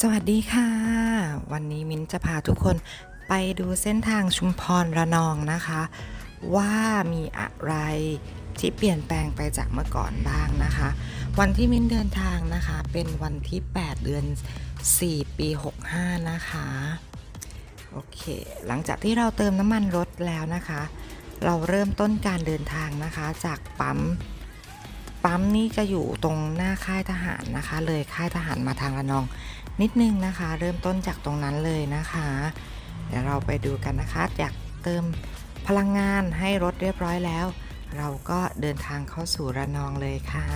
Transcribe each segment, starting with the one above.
สวัสดีค่ะ วันนี้มิ้นจะพาทุกคนไปดูเส้นทางชุมพรระนองนะคะ ว่ามีอะไรที่เปลี่ยนแปลงไปจากเมื่อก่อนบ้างนะคะ วันที่มิ้นเดินทางนะคะ เป็นวันที่ 8 เดือน 4 ปี 65 นะคะโอเค หลังจากที่เราเติมน้ำมันรถแล้วนะคะ เราเริ่มต้นการเดินทางนะคะ จากปั๊ม ปั๊มนี่จะอยู่ตรงหน้าค่ายทหารนะคะ เลยค่ายทหารมาทางระนอง นิดนึงนะคะ เริ่มต้นจากตรงนั้นเลยนะคะ เดี๋ยวเราไปดูกันนะคะอยากเติมพลังงานให้รถเรียบร้อยแล้ว เราก็เดินทางเข้าสู่ระนองเลยค่ะ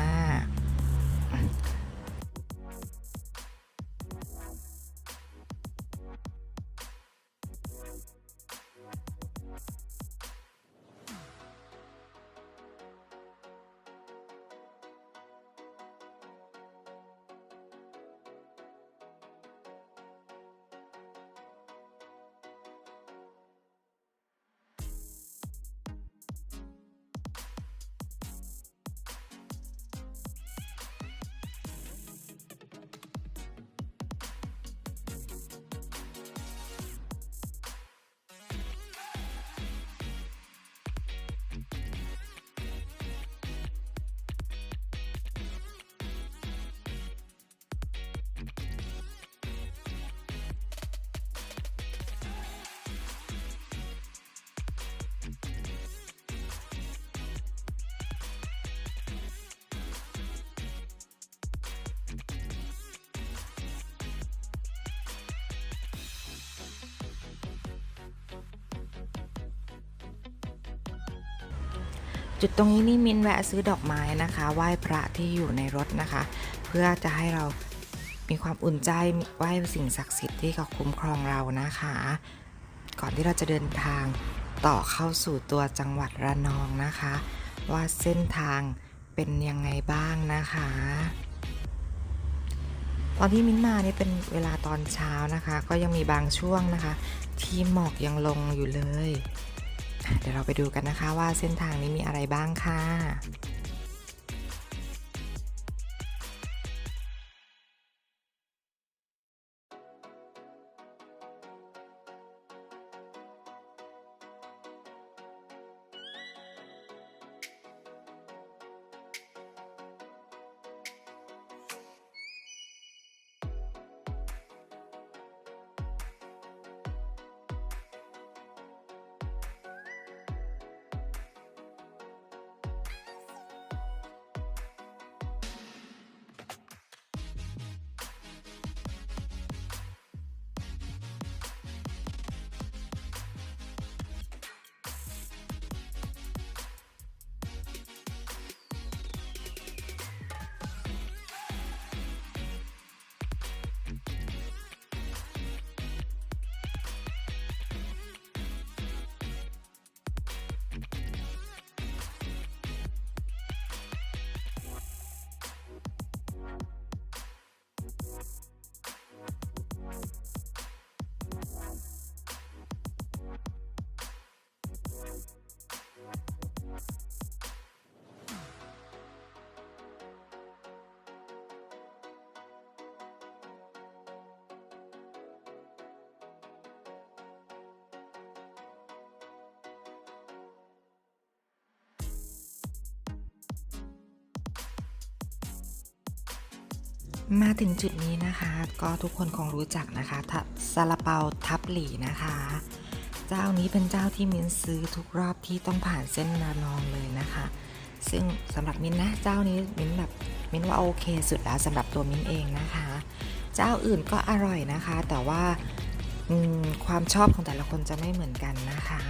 จุดตรงนี้นี่มินแวะซื้อดอกไม้นะคะ ไหว้พระที่อยู่ในรถนะคะ เพื่อจะให้เรามีความอุ่นใจไหว้สิ่งศักดิ์สิทธิ์ที่เขาคุ้มครองเรานะคะ ก่อนที่เราจะเดินทางต่อเข้าสู่ตัวจังหวัดระนองนะคะ ว่าเส้นทางเป็นยังไงบ้างนะคะ ตอนที่มิ้นมานี่เป็นเวลาตอนเช้านะคะ ก็ยังมีบางช่วงนะคะ ที่หมอกยังลงอยู่เลย เดี๋ยวเราไปดูกันนะคะว่าเส้นทางนี้มีอะไรบ้างค่ะ มาถึงจุดนี้นะคะ ก็ทุกคนคงรู้จักนะคะทซาลาเปาทับหลีนะคะ เจ้านี้เป็นเจ้าที่มิ้นซื้อทุกรอบที่ต้องผ่านเส้นระนองเลยนะคะ ซึ่งสำหรับมิ้นนะเจ้านี้มิ้นแบบมิ้นว่าโอเคสุดแล้วสำหรับตัวมิ้นเองนะคะ เจ้าอื่นก็อร่อยนะคะ แต่ว่าความชอบของแต่ละคนจะไม่เหมือนกันนะคะ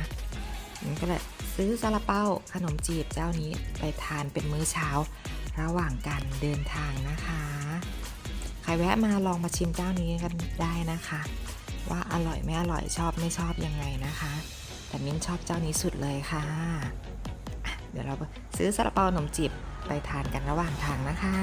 มิ้นก็เลยซื้อซาลาเปาขนมจีบเจ้านี้ไปทานเป็นมื้อเช้าระหว่างการเดินทางนะคะ ใครแวะมาลองมาชิมเจ้านี้กันได้นะคะ ว่าอร่อยไม่อร่อยชอบไม่ชอบยังไงนะคะ แต่มิ้นชอบเจ้านี้สุดเลยค่ะะเดี๋ยวเราซื้อซาลาเปาขนมจีบไปทานกันระหว่างทางนะคะ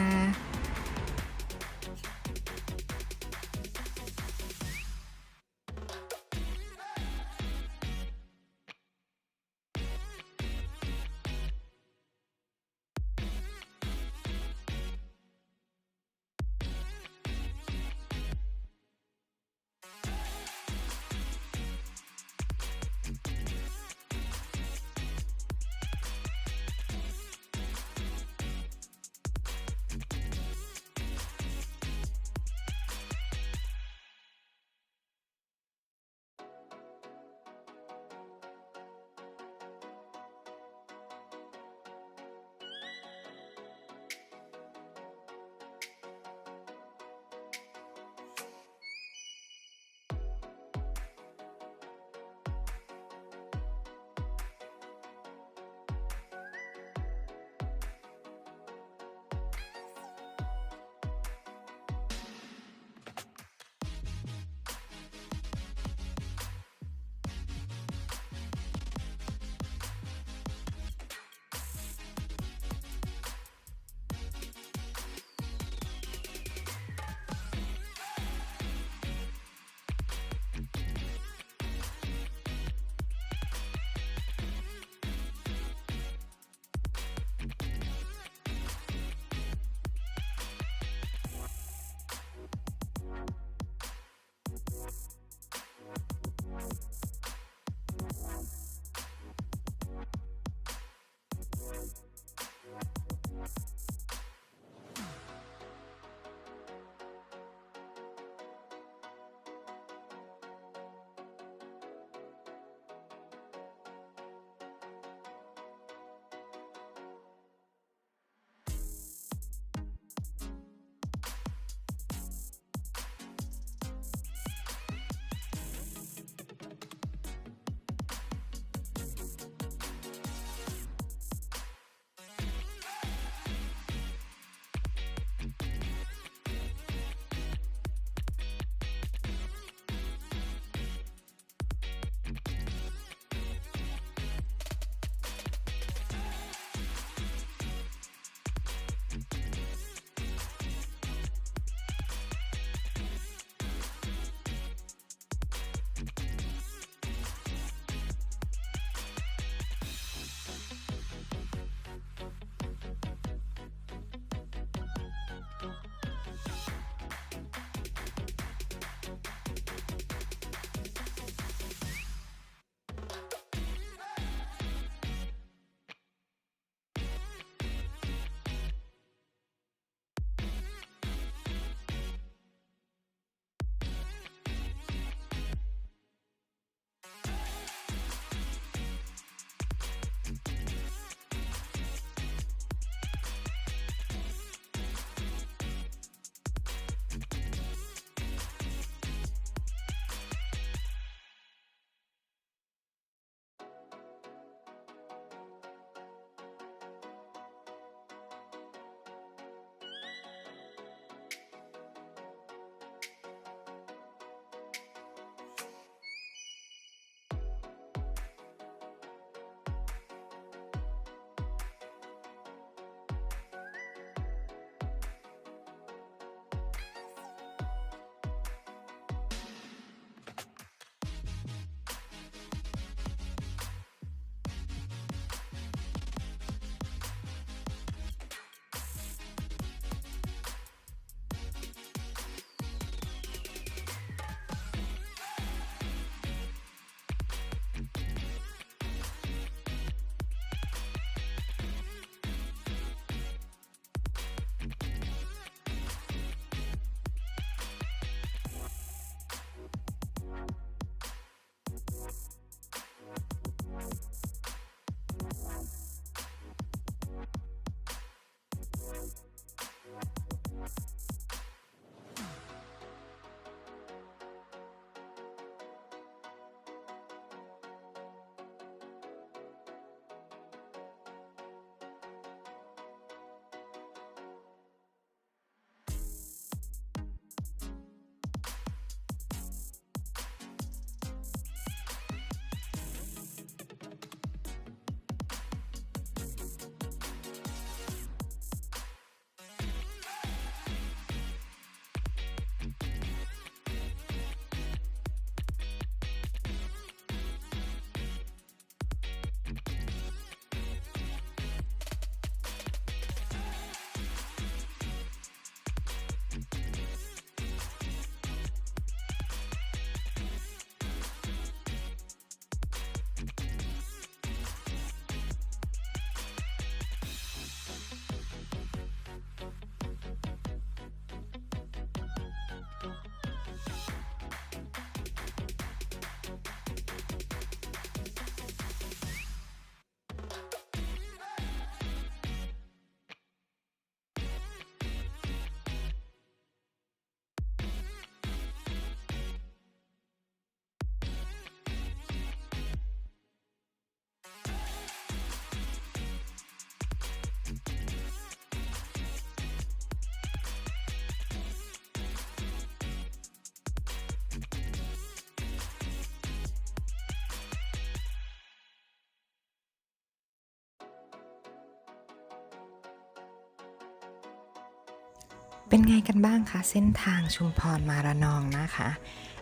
เป็นไงกันบ้างคะเส้นทางชุมพรมาระนองนะคะ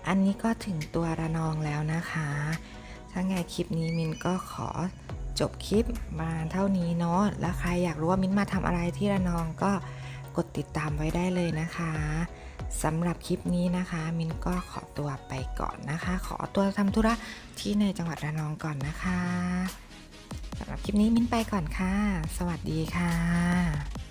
อันนี้ก็ถึงตัวระนองแล้วนะคะ ถ้าไงคลิปนี้มินก็ขอจบคลิปมาเท่านี้เนาะ แล้วใครอยากรู้ว่ามินมาทำอะไรที่ระนองก็กดติดตามไว้ได้เลยนะคะสำหรับคลิปนี้นะคะ มินก็ขอตัวไปก่อนนะคะ ขอตัวทำธุระที่ในจังหวัดระนองก่อนนะคะสำหรับคลิปนี้มินไปก่อนค่ะ สวัสดีค่ะ